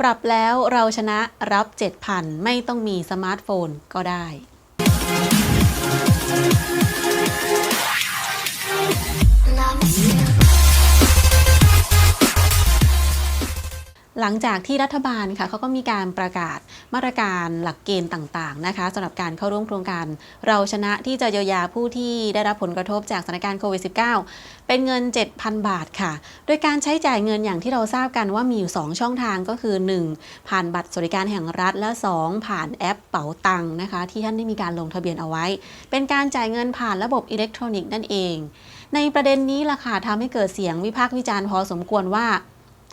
ปรับแล้วเราชนะรับ 7,000 ไม่ต้องมีสมาร์ทโฟนก็ได้ หลังจากที่รัฐบาลค่ะเขาก็มีการประกาศมาตรการหลักเกณฑ์ต่างๆนะคะสำหรับการเข้าร่วมโครงการ เราชนะที่จะเยียวยาผู้ที่ได้รับผลกระทบจากสถานการณ์โควิด -19 เป็นเงิน 7,000 บาทค่ะ โดยการใช้จ่ายเงินอย่างที่เราทราบกันว่ามีอยู่ 2 ช่องทางก็คือ 1. ผ่านบัตรสวัสดิการแห่งรัฐและ 2. ผ่านแอปเป๋าตังค์นะคะ ที่ท่านได้มีการลงทะเบียนเอาไว้ เป็นการจ่ายเงินผ่านระบบอิเล็กทรอนิกส์นั่นเอง ในประเด็นนี้ล่ะค่ะทำให้เกิดเสียงวิพากษ์วิจารณ์พอสมควรว่า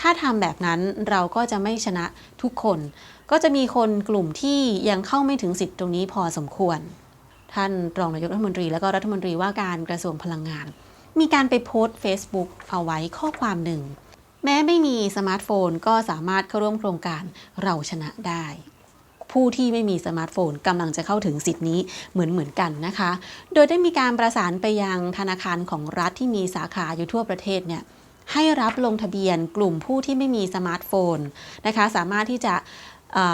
ถ้าทำแบบนั้นเราก็จะไม่ชนะทุกคน ก็จะมีคนกลุ่มที่ยังเข้าไม่ถึงสิทธิ์ตรงนี้พอสมควร ท่านรองนายกรัฐมนตรี และก็รัฐมนตรีว่าการกระทรวงพลังงาน มีการไปโพสต์ Facebook เอาไว้ข้อความหนึ่ง แม้ไม่มีสมาร์ทโฟนก็สามารถเข้าร่วมโครงการเราชนะได้ผู้ที่ไม่มีสมาร์ทโฟนกำลังจะเข้าถึงสิทธินี้เหมือนเหมือนกันนะคะ โดยได้มีการประสานไปยังธนาคารของรัฐที่มีสาขาอยู่ทั่วประเทศเนี่ย ให้รับลงทะเบียนกลุ่มผู้ที่ไม่มีสมาร์ทโฟนนะคะสามารถที่จะ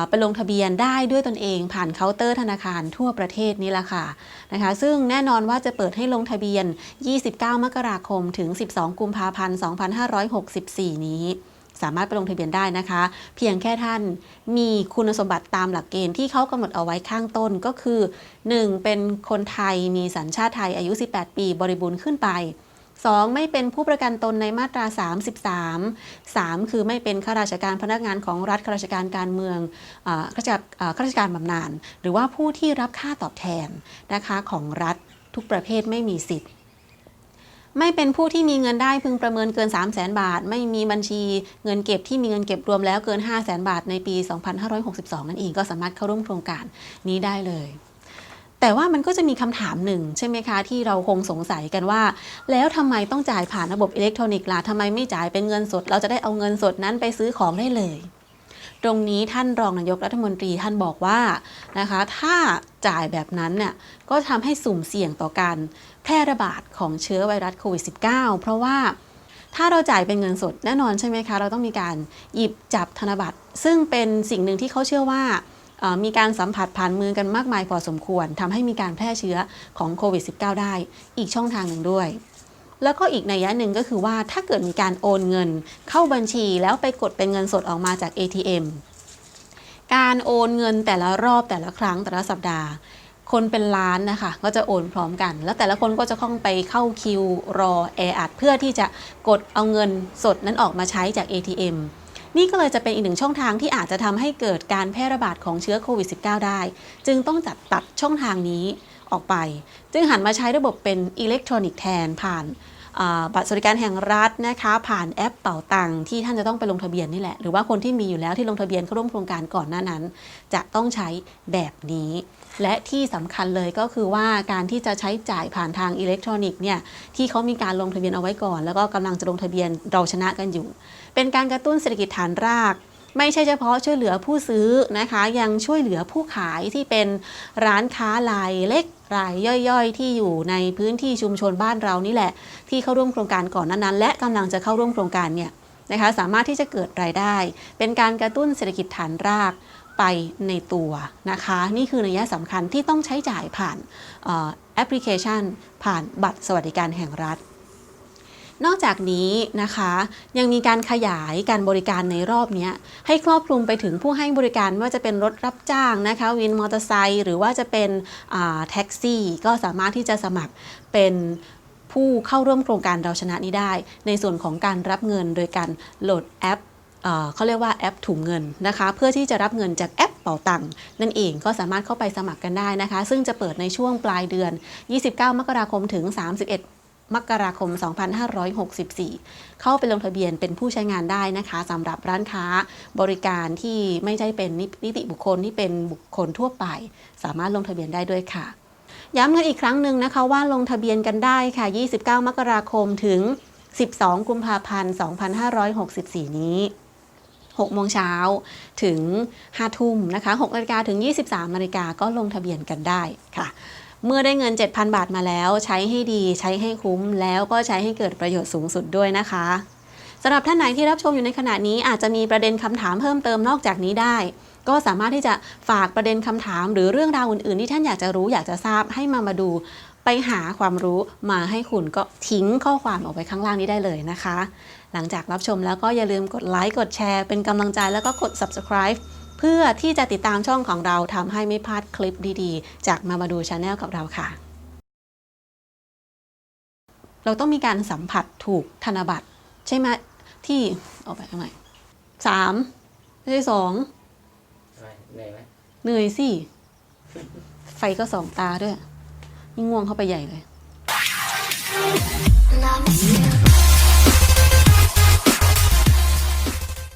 ไปลงทะเบียนได้ด้วยตนเองผ่านเคาน์เตอร์ธนาคารทั่วประเทศนี่แหละค่ะนะคะซึ่งแน่นอนว่าจะเปิดให้ลงทะเบียน 29 มกราคมถึง 12 กุมภาพันธ์ 2564 นี้ สามารถไปลงทะเบียนได้นะคะ เพียงแค่ท่านมีคุณสมบัติตามหลักเกณฑ์ที่เขากำหนดเอาไว้ข้างต้นก็คือ 1. เป็นคนไทยมีสัญชาติไทยอายุ 18 ปีบริบูรณ์ขึ้นไป 2. ไม่เป็นผู้ประกันตนในมาตรา 33 3 คือไม่เป็นข้าราชการพนักงานของรัฐข้าราชการการเมืองอข้าราชการอ่าข้าราชการบำนาญหรือว่าผู้ที่รับค่าตอบแทนนะคะของรัฐทุกประเภทไม่มีสิทธิ์ไม่เป็นผู้ที่มีเงินได้พึงประเมินเกิน 3 0 0แสนบาท ไม่มีบัญชีเงินเก็บที่มีเงินเก็บรวมแล้วเกิน 5 0 0แสนบาทในปี 2562 นั่นเองก็สามารถเข้าร่วมโครงการนี้ได้เลย แต่ว่ามันก็จะมีคำถามหนึ่งใช่ไหมคะ ที่เราคงสงสัยกันว่า แล้วทำไมต้องจ่ายผ่านระบบอิเล็กทรอนิกส์ล่ะทำไมไม่จ่ายเป็นเงินสด เราจะได้เอาเงินสดนั้นไปซื้อของได้เลย ตรงนี้ท่านรองนายกรัฐมนตรีท่านบอกว่านะคะ ถ้าจ่ายแบบนั้นเนี่ยก็ทำให้สุ่มเสี่ยงต่อการแพร่ระบาดของเชื้อไวรัสโควิด -19 เพราะว่าถ้าเราจ่ายเป็นเงินสดแน่นอนใช่ไหมคะ เราต้องมีการหยิบจับธนบัตร ซึ่งเป็นสิ่งหนึ่งที่เขาเชื่อว่า มีการสัมผัสผ่านมือกันมากมายพอสมควรทำให้มีการแพร่เชื้อของโควิด -19 ได้ อีกช่องทางหนึ่งด้วย แล้วก็อีกในยยะหนึ่งก็คือว่าถ้าเกิดมีการโอนเงิน เข้าบัญชีแล้วไปกดเป็นเงินสดออกมาจาก ATM การโอนเงินแต่ละรอบแต่ละครั้งแต่ละสัปดาห์ คนเป็นล้านนะคะ ก็จะโอนพร้อมกัน แล้วแต่ละคนก็จะต้องไปเข้าคิวรอแออัดเพื่อที่จะกดเอาเงินสดนั้นออกมาใช้จาก ATM นี่ก็เลยจะเป็นอีกหนึ่งช่องทางที่อาจจะทำให้เกิดการแพร่ระบาดของเชื้อโควิด -19 ได้ จึงต้องจัดตัดช่องทางนี้ออกไป จึงหันมาใช้ระบบเป็นอิเล็กทรอนิกส์แทนผ่าน บัตรสวัสดิการแห่งรัฐนะคะผ่านแอปเป่าตังที่ท่านจะต้องไปลงทะเบียนนี่แหละ หรือว่าคนที่มีอยู่แล้วที่ลงทะเบียนเข้าร่วมโครงการก่อนหน้านั้น จะต้องใช้แบบนี้ และที่สำคัญเลยก็คือว่าการที่จะใช้จ่ายผ่านทางอิเล็กทรอนิกส์เนี่ยที่เขามีการลงทะเบียนเอาไว้ก่อน แล้วก็กำลังจะลงทะเบียนเราชนะกันอยู่ เป็นการกระตุ้นเศรษฐกิจฐานราก ไม่ใช่เฉพาะช่วยเหลือผู้ซื้อนะคะ ยังช่วยเหลือผู้ขายที่เป็นร้านค้ารายเล็กรายย่อย ๆ ที่อยู่ในพื้นที่ชุมชนบ้านเรานี่แหละ ที่เข้าร่วมโครงการก่อนนั้นและกำลังจะเข้าร่วมโครงการเนี่ยนะคะสามารถที่จะเกิดรายได้ เป็นการกระตุ้นเศรษฐกิจฐานรากไปในตัวนะคะ นี่คือนัยสำคัญที่ต้องใช้จ่ายผ่านแอปพลิเคชัน ผ่านบัตรสวัสดิการแห่งรัฐ นอกจากนี้นะคะ ยังมีการขยายการบริการในรอบนี้ให้ครอบคลุมไปถึงผู้ให้บริการไม่ว่าจะเป็นรถรับจ้างนะคะวินมอเตอร์ไซค์หรือว่าจะเป็นแท็กซี่ ก็สามารถที่จะสมัครเป็นผู้เข้าร่วมโครงการเราชนะนี้ได้ ในส่วนของการรับเงินโดยการโหลดแอปเขาเรียกว่าแอปถุงเงินนะคะ เพื่อที่จะรับเงินจากแอปเป๋าตังค์นั่นเองก็สามารถเข้าไปสมัครกันได้นะคะ ซึ่งจะเปิดในช่วงปลายเดือน 29 มกราคมถึง 31 มกราคม 2564 เข้าไปลงทะเบียนเป็นผู้ใช้งานได้นะคะสำหรับร้านค้าบริการที่ไม่ใช่เป็นนิติบุคคลที่เป็นบุคคลทั่วไป สามารถลงทะเบียนได้ด้วยค่ะ ย้ำกันอีกครั้งหนึ่งนะคะว่าลงทะเบียนกันได้ค่ะ 29 มกราคมถึง 12 กุมภาพันธ์ 2564 นี้6โมงเช้าถึง 5 ทุ่มนะคะ6นาฬิกาถึง 23นาฬิกาก็ลงทะเบียนกันได้ค่ะ เมื่อได้เงิน 7,000 บาทมาแล้ว ใช้ให้ดีใช้ให้คุ้ม แล้วก็ใช้ให้เกิดประโยชน์สูงสุดด้วยนะคะสำหรับท่านไหนที่รับชมอยู่ในขณะนี้อาจจะมีประเด็นคำถามเพิ่มเติมนอกจากนี้ได้ ก็สามารถที่จะฝากประเด็นคำถาม หรือเรื่องราวอื่นๆ ที่ท่านอยากจะรู้อยากจะทราบให้มามาดู ไปหาความรู้มาให้คุณก็ทิ้งข้อความออกไปข้างล่างนี้ได้เลยนะคะ หลังจากรับชมแล้วก็อย่าลืมกดไลค์กดแชร์เป็นกำลังใจแล้วก็กด subscribe เพื่อที่จะติดตามช่องของเราทำให้ไม่พลาดคลิปดีๆ จากมามาดูชาแนลกับเราค่ะ เราต้องมีการสัมผัสถูกธนบัตรใช่ไหมที่เอาไปเอาใหม่สามไม่ใช่สองทำไมเหนื่อยไหมเหนื่อยสิ ไฟก็สองตาด้วย ยิ่งง่วงเข้าไปใหญ่เลย Love